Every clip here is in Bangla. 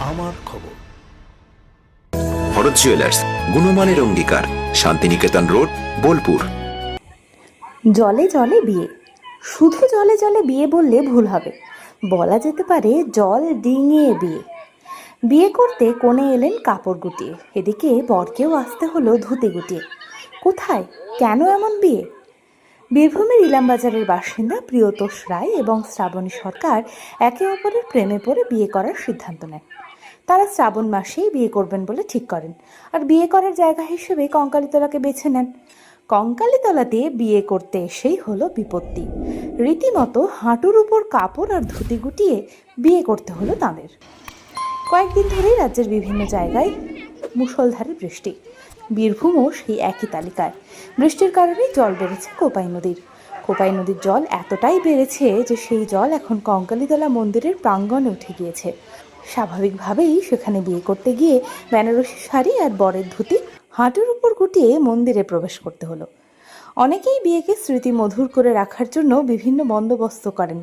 আমার খবর। ভরত জুয়েলার্স গুণমানের অঙ্গীকার শান্তিনিকেতন রোড বোলপুর। জলে জলে বিয়ে। শুধু জলে জলে বিয়ে বললে ভুল হবে। বলা যেতে পারে জল ডিঙিয়ে বিয়ে। বিয়ে করতে কোণে এলেন কাপড় গুটিয়ে। এদিকে বরকেও আসতে হলো ধুতে গুটিয়ে। কোথায়? কেন এমন বিয়ে? বীরভূমের ইলামবাজারের বাসিন্দা প্রিয়তোষ রায় এবং শ্রাবণী সরকার একে অপরের প্রেমে পড়ে বিয়ে করার সিদ্ধান্ত নেন। তারা শ্রাবণ মাসেই বিয়ে করবেন বলে ঠিক করেন। আর বিয়ে করার জায়গা হিসেবে কঙ্কালীতলাকে বেছে নেন। কঙ্কালীতলাতে বিয়ে করতে এসেই হলো বিপত্তি। রীতিমতো হাঁটুর উপর কাপড় আর ধুতি গুটিয়ে বিয়ে করতে হলো তাদের। কয়েকদিন ধরেই রাজ্যের বিভিন্ন জায়গায় মুষলধারে বৃষ্টি। বীরভূমও সেই একই তালিকায়। বৃষ্টির কারণে জল বেড়েছে কোপাই নদীর। কোপাই নদীর জল এতটাই বেড়েছে যে সেই জল এখন কঙ্কালীতলা মন্দিরের প্রাঙ্গণে উঠে গিয়েছে। স্বাভাবিকভাবেই সেখানে বিয়ে করতে গিয়ে বেনারসি শাড়ি আর বরের ধুতি হাঁটুর উপর গুটিয়ে মন্দিরে প্রবেশ করতে হলো। অনেকেই বিয়েকে স্মৃতি মধুর করে রাখার জন্য বিভিন্ন বন্দোবস্ত করেন,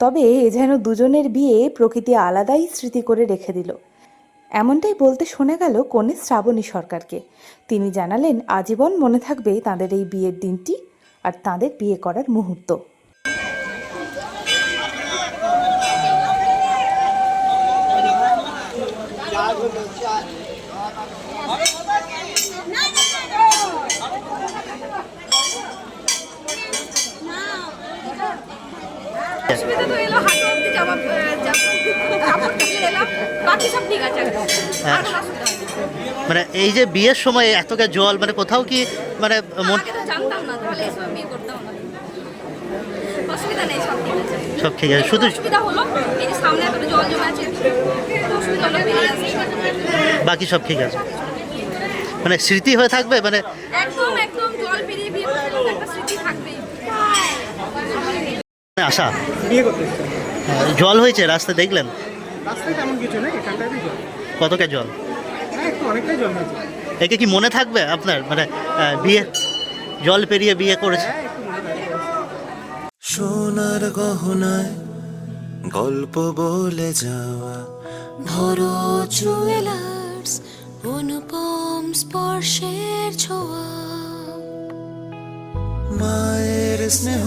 তবে এ যেন দুজনের বিয়ে প্রকৃতি আলাদাই স্মৃতি করে রেখে দিল। এমনটাই বলতে শোনা গেল কনে শ্রাবণী সরকারকে। তিনি জানালেন, আজীবন মনে থাকবে তাদের এই বিয়ের দিনটি আর তাদের বিয়ে করার মুহূর্ত অসুবিধা তো এলো হাঁটু অব্দি জামা আহ, জামা কাপড় তুলে এলাম বাকি সব ঠিক আছে একদম আর কোনো অসুবিধা হয়নি। মানে এই যে বিয়ের সময় এতটা জল মানে কোথাও কি মানে মন সব ঠিক আছে। শুধু বেরিয়ে বাকি সব ঠিক আছে। মানে স্মৃতি হয়ে থাকবে? মানে একদম একদম জল পেরিয়ে বিয়ে একটা স্মৃতি থাকবেই। আশা বিয়ে করতে হ্যাঁ, জল হয়েছে রাস্তা দেখলেন? রাস্তায় তেমন কিছু নেই এখানটায় জল। কতটা জল? হ্যাঁ অনেকটাই জল হয়েছে। একে কি মনে থাকবে আপনার? মানে বিয়ে জল পেরিয়ে বিয়ে করেছে? সোনার গহনায় গল্প বলে যাওয়া। ভরো জুয়েলার্স অনুপম স্পর্শের ছোঁয়া। মায়ের স্নেহ